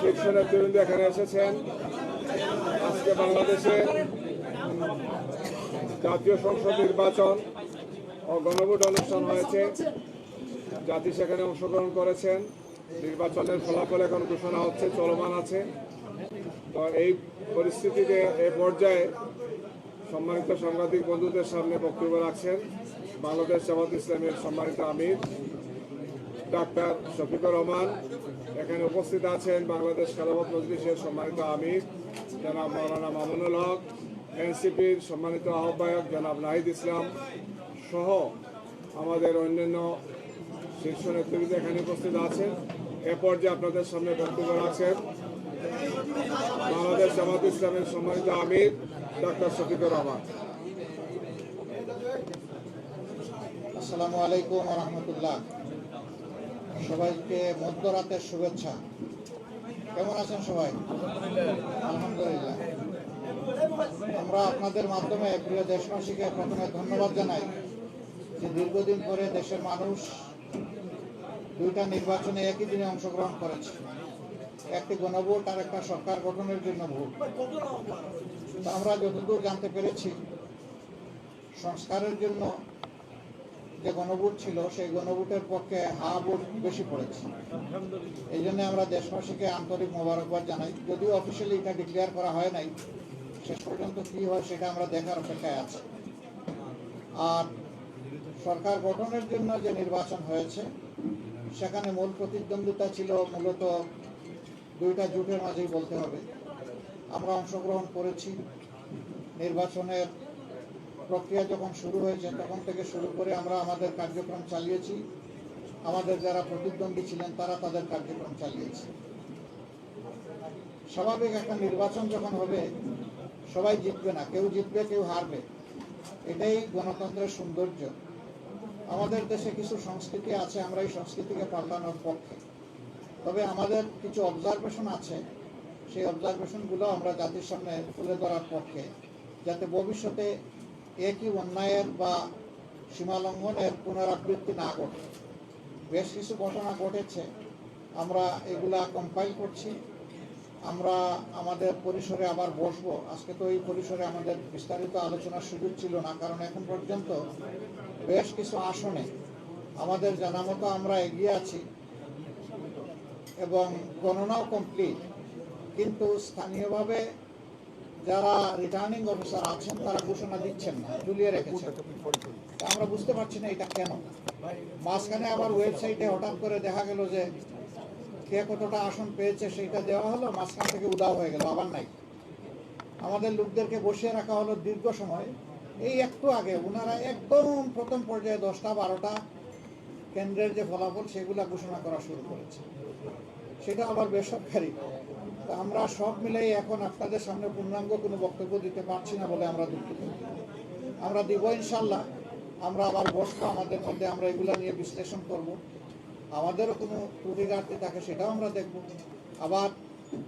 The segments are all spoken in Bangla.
শীর্ষ নেতৃবৃন্দ এখানে এসেছেন। আজকে বাংলাদেশে জাতীয় সংসদ নির্বাচন ও গণভোট অনুষ্ঠান হয়েছে। জাতি সেখানে অংশগ্রহণ করেছেন। নির্বাচনের ফলাফল এখন ঘোষণা হচ্ছে, চলমান আছে। তো এই পরিস্থিতিতে এ পর্যায়ে সম্মানিত সাংবাদিক বন্ধুদের সামনে বক্তব্য রাখছেন বাংলাদেশ জামাত ইসলামের সম্মানিত আমির ডাক্তার শফিকুর রহমান। এখানে উপস্থিত আছেন বাংলাদেশ খেলাফত মজলিসের সম্মানিত আমির, জনাব মৌলানা মামুনুল হক, এনসিপির সম্মানিত আহ্বায়ক জনাব নাহিদ ইসলাম সহ আমাদের অন্যান্য শীর্ষ নেতৃবৃন্দ এখানে উপস্থিত আছেন। এ পর্যায়ে আপনাদের সামনে বক্তব্য রাখছেন বাংলাদেশ জামাত ইসলামের সম্মানিত আমির, ডাক্তার শফিকুর রহমান। আসসালামু আলাইকুম রহমতুল্লাহ। সবাইকে মধ্যরাতের শুভেচ্ছা। কেমন আছেন সবাই? আলহামদুলিল্লাহ। আমরা আপনাদের মাধ্যমে প্রিয় দেশবাসীকে প্রথমে ধন্যবাদ জানাই যে দীর্ঘদিন পরে দেশের মানুষ দুইটা নির্বাচনে একই দিনে অংশগ্রহণ করেছে। একটি গণভোট আর একটা সরকার গঠনের জন্য ভোট। আমরা যতদূর জানতে পেরেছি, সংস্কারের জন্য যে গণভোট ছিল, সেই গণভোটের পক্ষে হা ভোট বেশি পড়েছে। এই জন্য আমরা দেশবাসীকে আন্তরিক মোবারকবাদ জানাই। যদিও অফিসিয়ালি এটা ডিক্লেয়ার করা হয় নাই, শেষ পর্যন্ত কি হয় সেটা আমরা দেখার অপেক্ষায় আছে। আর সরকার গঠনের জন্য যে নির্বাচন হয়েছে, সেখানে মূল প্রতিদ্বন্দ্বিতা ছিল মূলত দুইটা জোটের মাঝেই বলতে হবে। আমরা অংশগ্রহণ করেছি, নির্বাচনের প্রক্রিয়া যখন শুরু হয়েছে, তখন থেকে শুরু করে আমরা আমাদের কার্যক্রম চালিয়েছি। আমাদের যারা প্রতিদ্বন্দ্বী ছিলেন, তারা তাদের কার্যক্রম চালিয়েছে। স্বাভাবিক একটা নির্বাচন যখন হবে, সবাই জিতবে না, কেউ জিতবে, কেউ হারবে। এটাই গণতন্ত্রের সৌন্দর্য। আমাদের দেশে কিছু সংস্কৃতি আছে, আমরা এই সংস্কৃতিকে পাল্টানোর পক্ষে। তবে আমাদের কিছু অবজারভেশন আছে, সেই অবজারভেশনগুলো আমরা জাতির সামনে তুলে ধরার পক্ষে, যাতে ভবিষ্যতে একই অন্যায়ের বা সীমালঙ্ঘনের পুনরাবৃত্তি না ঘটে। বেশ কিছু ঘটনা ঘটেছে। আমরা এগুলা কম্পাইল করছি। আমরা আমাদের পরিসরে আবার বসবো। আজকে তো এই পরিসরে আমাদের বিস্তারিত আলোচনার সুযোগ ছিল না, কারণ এখন পর্যন্ত বেশ কিছু আসনে আমাদের জানা মতো আমরা এগিয়ে আছি এবং গণনাও কমপ্লিট কিন্তু স্থানীয়ভাবে যারা রিটার্নিং অফিসার আছেন, তারা ঘোষণা দিচ্ছেন না, ঝুলিয়ে রেখেছেন। আমরা বুঝতে পারছি না এটা কেন। মাঝখানে আবার ওয়েবসাইটে হঠাৎ করে দেখা গেল যে কে কতটা আসন পেয়েছে, সেইটা দেওয়া হলো, মাঝখান থেকে উদাও হয়ে গেল, আবার নাই। আমাদের লোকদেরকে বসিয়ে রাখা হলো দীর্ঘ সময়। এই একটু আগে ওনারা একদম প্রথম পর্যায়ে দশটা, বারোটা কেন্দ্রের যে ফলাফল, সেগুলা ঘোষণা করা শুরু করেছে। সেটা আবার বেসরকারি। আমরা সব মিলেই এখন আপনাদের সামনে পূর্ণাঙ্গ কোনো বক্তব্য দিতে পারছি না বলে আমরা দুঃখিত। আমরা দিব ইনশাল্লাহ। আমরা আবার বসবো আমাদের মধ্যে, আমরা এগুলা নিয়ে বিশ্লেষণ করব। আমাদেরও কোনো ত্রুটি ঘাটতি থাকে সেটাও আমরা দেখব। আবার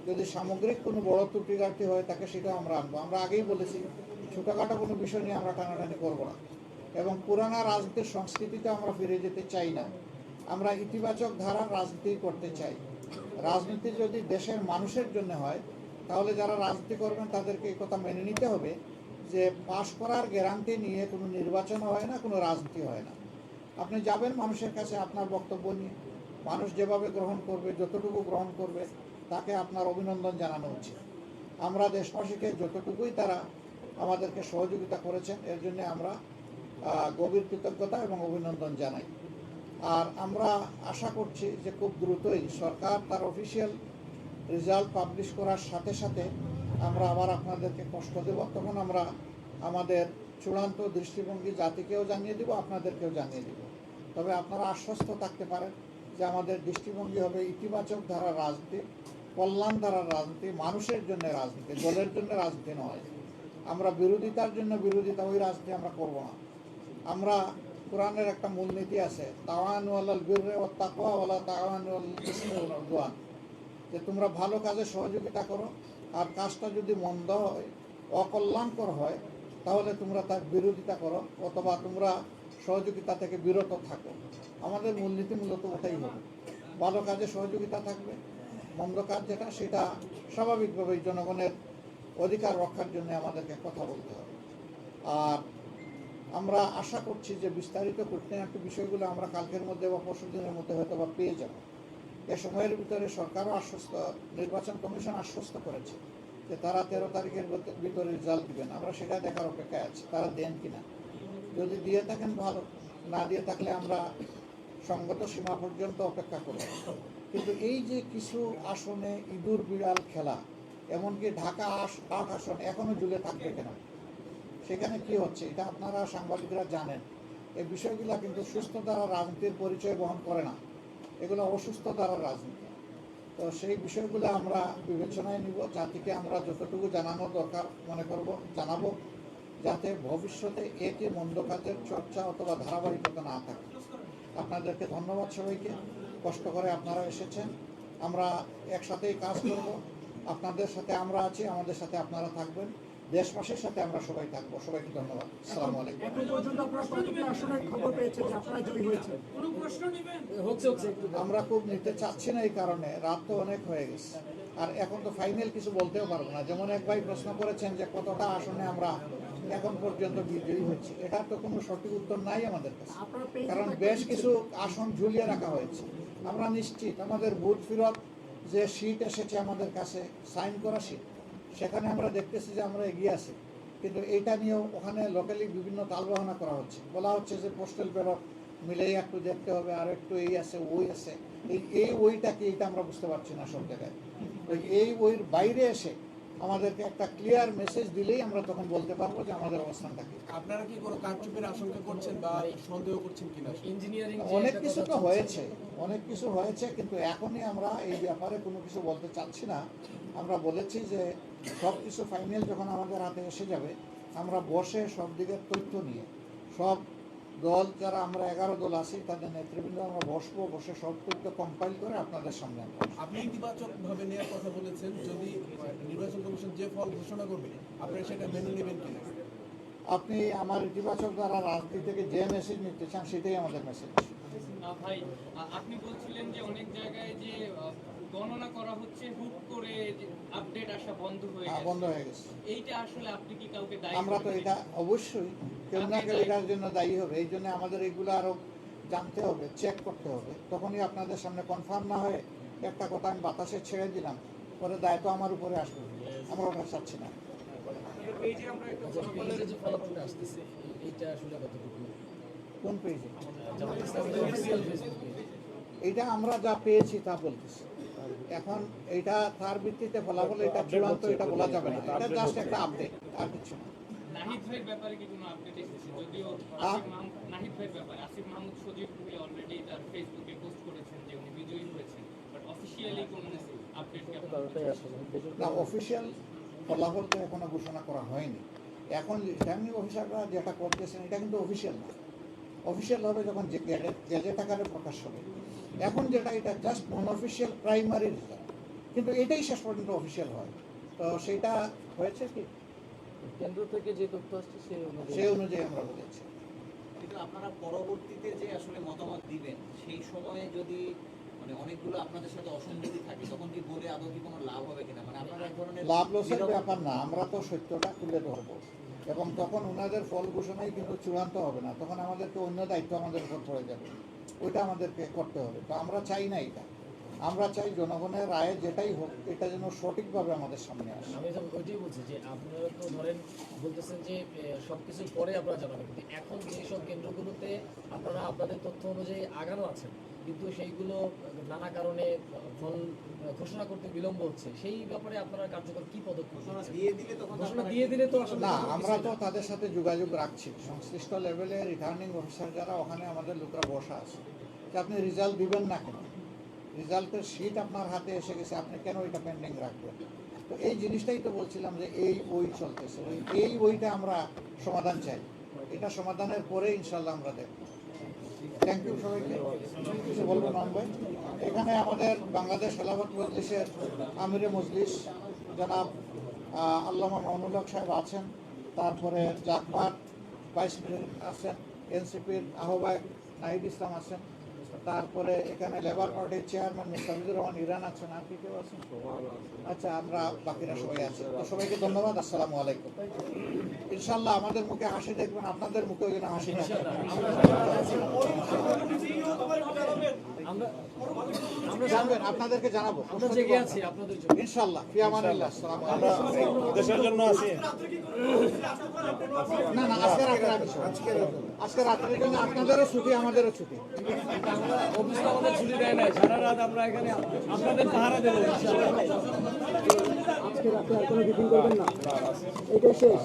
যদি সামগ্রিক কোনো বড় ত্রুটি ঘাটতি হয় তাকে সেটাও আমরা আনব। আমরা আগেই বলেছি, ছোটোখাটো কোনো বিষয় নিয়ে আমরা টানাটানি করব না। এবং পুরানা রাজনীতির সংস্কৃতিতে আমরা ফিরে যেতে চাই না। আমরা ইতিবাচক ধারার রাজনীতি করতে চাই। রাজনীতি যদি দেশের মানুষের জন্য হয়, তাহলে যারা রাজনীতি করবেন তাদেরকে কথা মেনে নিতে হবে যে পাশ করার গ্যারান্টি নিয়ে কোনো নির্বাচন হয় না, কোনো রাজনীতি হয় না। আপনি যাবেন মানুষের কাছে আপনার বক্তব্য নিয়ে। মানুষ যেভাবে গ্রহণ করবে, যতটুকু গ্রহণ করবে, তাকে আপনার অভিনন্দন জানানো উচিত। আমরা দেশবাসীকে যতটুকুই তারা আমাদেরকে সহযোগিতা করেছেন, এর জন্য আমরা গভীর কৃতজ্ঞতা এবং অভিনন্দন জানাই। আর আমরা আশা করছি যে খুব দ্রুতই সরকার তার অফিসিয়াল রেজাল্ট পাবলিশ করার সাথে সাথে আমরা আবার আপনাদেরকে কষ্ট দেব। তখন আমরা আমাদের চূড়ান্ত দৃষ্টিভঙ্গি জাতিকেও জানিয়ে দেব, আপনাদেরকেও জানিয়ে দেব। তবে আপনারা আশ্বস্ত থাকতে পারেন যে আমাদের দৃষ্টিভঙ্গি হবে ইতিবাচক ধারার রাজনীতি, কল্যাণ ধারার রাজনীতি, মানুষের জন্য রাজনীতি, দলের জন্য রাজনীতি নয়। আমরা বিরোধিতার জন্য বিরোধিতা, ওই রাজনীতি আমরা করব না। আমরা কোরআনের একটা মূলনীতি আছে যে তোমরা ভালো কাজে সহযোগিতা করো, আর কাজটা যদি মন্দ হয়, অকল্যাণকর হয়, তাহলে তোমরা তার বিরোধিতা করো, অথবা তোমরা সহযোগিতা থেকে বিরত থাকো। আমাদের মূলনীতি মূলত ওটাই হবে। ভালো কাজে সহযোগিতা থাকবে, মন্দ কাজ যেটা, সেটা স্বাভাবিকভাবেই জনগণের অধিকার রক্ষার জন্য আমাদেরকে কথা বলতে হবে। আর আমরা আশা করছি যে বিস্তারিত খুঁটিনাটি বিষয়গুলো আমরা কালকের মধ্যে বা পরশু দিনের মধ্যে হয়তো বা পেয়ে যাব। এ সময়ের ভিতরে সরকারও আশ্বস্ত, নির্বাচন কমিশন আশ্বস্ত করেছে যে তারা তেরো তারিখের ভিতরে- রেজাল্ট দিবেন। আমরা সেটা দেখার অপেক্ষায় আছি, তারা দেন কিনা। যদি দিয়ে থাকেন ভালো, না দিয়ে থাকলে আমরা সঙ্গত সীমা পর্যন্ত অপেক্ষা করব। কিন্তু এই যে কিছু আসনে ইঁদুর বিড়াল খেলা, এমনকি ঢাকা আস- আট আসন এখনও ঝুলে থাকবে কেন? সেখানে কি হচ্ছে, এটা আপনারা সাংবাদিকরা জানেন। এই বিষয়গুলো কিন্তু সুস্থ দ্বারা রাজনীতির পরিচয় বহন করে না। এগুলো অসুস্থ দ্বারা রাজনীতি। তো সেই বিষয়গুলো আমরা বিবেচনায় নিব, জাতিকে আমরা যতটুকু জানানো দরকার মনে করব, জানাব, যাতে ভবিষ্যতে এটি মন্দ কাজের চর্চা অথবা ধারাবাহিকতা না থাকে। আপনাদেরকে ধন্যবাদ সবাইকে। কষ্ট করে আপনারা এসেছেন। আমরা একসাথেই কাজ করব। আপনাদের সাথে আমরা আছি, আমাদের সাথে আপনারা থাকবেন। দেশবাসীর সাথে আমরা সবাই থাকব। সবাইকে ধন্যবাদ। আলাইকুম। হয়েছেন। আমরা খুব নিতে চাচ্ছি না এই কারণে রাত তো অনেক হয়ে গেছে। আর এখন তো ফাইনাল কিছু বলতেও পারব না। যেমন এক ভাই প্রশ্ন করেছেন যে কতটা আসনে আমরা এখন পর্যন্ত বিজয়ী হচ্ছি এটার তো কোনো সঠিক উত্তর নাই আমাদের কাছে। কারণ বেশ কিছু- কিছু আসন ঝুলিয়ে রাখা হয়েছে। আমরা নিশ্চিত আমাদের বুথ ফিরত যে সিট এসেছে আমাদের কাছে সাইন করা সিট সেখানে আমরা দেখতেছি যে আমরা এগিয়ে আছি। কিন্তু এইটা নিয়েও ওখানে লোকালি বিভিন্ন তালবাহনা করা হচ্ছে। বলা হচ্ছে যে পোস্টাল ব্যালট মিলেই একটু দেখতে হবে, আর একটু এই আছে, ওই আছে। এই এই ওইটা কি, এটা আমরা বুঝতে পারছি না সব জায়গায়। এই ওইর বাইরে এসে আমাদেরকে একটা ক্লিয়ার মেসেজ দিলেই আমরা তখন বলতে পারব যে আমাদের অবস্থানটা কি। আপনারা কি কোনো কারচুপির আশঙ্কা করছেন বা সন্দেহ করছেন কিনা? ইঞ্জিনিয়ারিং অনেক কিছু তো হয়েছে অনেক কিছু হয়েছে কিন্তু এখনই আমরা এই ব্যাপারে কোনো কিছু বলতে চাচ্ছি না। আমরা বলেছি যে সব কিছু ফাইনাল যখন আমাদের হাতে এসে যাবে আমরা বসে সব দিকের তথ্য নিয়ে সব দল যারা আমরা এগারো দল আছি তাদের নেতৃবৃন্দ আমরা বসবো বসে সব তথ্য কম্পাইল করে আপনাদের সামনে আপনি ইতিবাচক ভাবে নেওয়ার কথা বলেছেন। যদি নির্বাচন যে ফল ঘোষণা করবে আপনারা সেটা মেনে নেবেন কিনা? আপনি আমার ইতিবাচক দ্বারা রাজনীতি থেকে যে মেসেজ নিতে চান সেটাই আমাদের মেসেজ ভাই আপনি বলছিলেন যে অনেক জায়গায় যে গণনা করা হচ্ছে হুট করে আপডেট আসা বন্ধ হয়ে গেছে। বন্ধ হয়ে গেছে। এইটা আসলে আপনি কি কাউকে দায়ী আমরা তো এটা অবশ্যই কেউ না কেউ এটার জন্য দায়ী হবে এই জন্য আমাদের এগুলো আরও জানতে হবে চেক করতে হবে। তখনই আপনাদের সামনে কনফার্ম না হয়ে একটা কথা আমি বাতাসে ছেড়ে দিলাম পরে দায়িত্ব আমার উপরে আসবে। আমরা ওটা চাচ্ছি না। কোন পেজে এটা আমরা যা পেয়েছি তা বলতেছি। এখন এটা তার ভিত্তিতে ফলাফল এটা চূড়ান্ত এটা বলা যাবে না। এটা জাস্ট একটা আপডেট আর কিছু না। নাহিদ ভাইয়ের ব্যাপারে কি কোনো আপডেট এসেছে? যদিও আসিফ মাহমুদ নাহিদ ভাইয়ের ব্যাপারে। আসিফ মাহমুদ সজীব অলরেডি তার ফেসবুকে পোস্ট করেছেন যে উনি বিজয়ী হয়েছেন। বাট অফিসিয়ালি কোনো না অফিসিয়াল ফলাফল তো এখনও ঘোষণা করা হয়নি। এখন রিটার্নিং অফিসাররা যেটা করতেছেন এটা কিন্তু অফিসিয়াল না। অফিসিয়াল হবে যখন গেজেট আকারে প্রকাশ হবে। এখন যেটা এটা just non official primary result কিন্তু এটাই শেষ পর্যন্ত অফিসিয়াল হয়। তো সেটা হয়েছে কি? কেন্দ্র থেকে যে তথ্য আসছে সেই অনুযায়ী। সেই অনুযায়ী আমরা বলেছি। কিন্তু আপনারা পরবর্তীতে যে আসলে মতামত দিবেন সেই সময়ে যদি মানে অনেকগুলো আপনাদের সাথে অসঙ্গতি থাকে তখন কি বলে আদৌ কি কোনো লাভ হবে কিনা? মানে আপনারা এক ধরনের লাভ লসের ব্যাপার না আমরা তো সত্যটা তুলে ধরবো। এবং তখন ওনাদের ফল ঘোষণাই কিন্তু চূড়ান্ত হবে না তখন আমাদেরকে অন্য দায়িত্ব আমাদের উপর পড়ে যাবে। ওইটা আমাদেরকে করতে হবে। তো আমরা চাই না এটা। আমরা চাই জনগণের রায়ে যেটাই হোক এটা যেন সঠিকভাবে আমাদের সামনে আসে। আমি ওইটাই বলছি যে আপনারা তো ধরেন বলতেছেন যে সব কিছুর পরে আপনারা জানাবেন। কিন্তু এখন যেসব কেন্দ্রগুলোতে আপনারা আপনাদের তথ্য অনুযায়ী আগানো আছেন কিন্তু সেইগুলো নানা কারণে ফল ঘোষণা করতে বিলম্ব হচ্ছে। সেই ব্যাপারে আপনারা কার্যকর কি পদক্ষেপ ঘোষণা দিয়ে দিলে তখন ঘোষণা দিয়ে দিলে তো আসলে না আমরা তো তাদের সাথে যোগাযোগ রাখছি। সংশ্লিষ্ট লেভেলে রিটার্নিং অফিসার যারা ওখানে আমাদের লোকরা বসা আছে। যে আপনি রেজাল্ট দিবেন না কেন? রেজাল্টের শিট আপনার হাতে এসে গেছে আপনি কেন এটা পেন্ডিং রাখবেন? তো এই জিনিসটাই তো বলছিলাম যে এই ওই চলতেছে। এই ওইটা আমরা সমাধান চাই। এটা সমাধানের পরে ইনশাল্লাহ আমরা দেখব। থ্যাংক ইউ সবাইকে। বলব এখানে আমাদের বাংলাদেশ খেলাফত মজলিসের আমিরে মজলিস জনাব আল্লামা মামুল হক সাহেব আছেন। তারপরে জাকবার ভাইস প্রেসিডেন্ট আছেন, এনসিপির আহ্বায়ক নাহিদ ইসলাম আছেন। তারপরে এখানে লেবার পার্টির চেয়ারম্যান মুস্তাফিজুর রহমান ইরান আছেন আর কি কেউ আছেন? আচ্ছা আমরা বাকিরা সবাই আছি। তো সবাইকে ধন্যবাদ আসসালামু আলাইকুম। ইনশাল্লাহ আমাদের মুখে হাসি দেখবেন আপনাদের মুখেও যেন হাসি থাকে। আমরা আমরা জানবেন আপনাদেরকে জানাব। ইনশাল্লাহ ফিয়ামানিল্লাহ দেশের জন্য আছি। না না আজকে আমি আজকে আজকে রাত্রের জন্য আপনাদেরও ছুটি, আমাদেরও ছুটি। অফিস আমাদের ছুটি দেয় নাই সারা রাত আমরা এখানে আপনাদের পাহারা দেবো আজকে রাতে আর কোনো মিটিং করবেন না। এটাই শেষ।